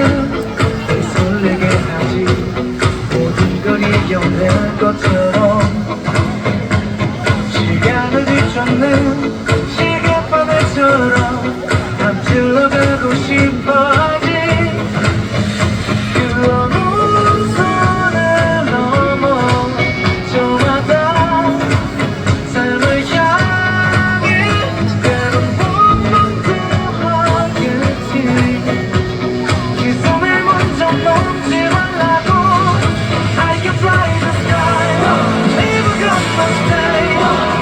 you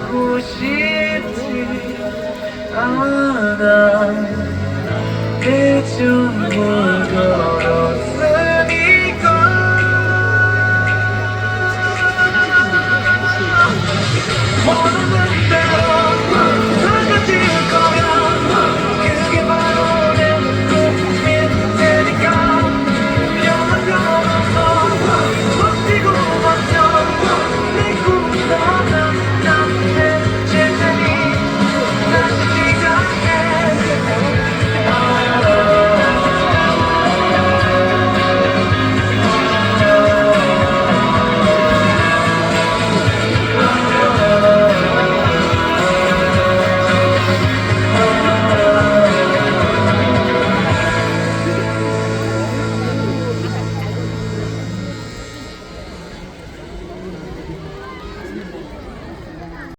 খুশিতে আমরা কিছু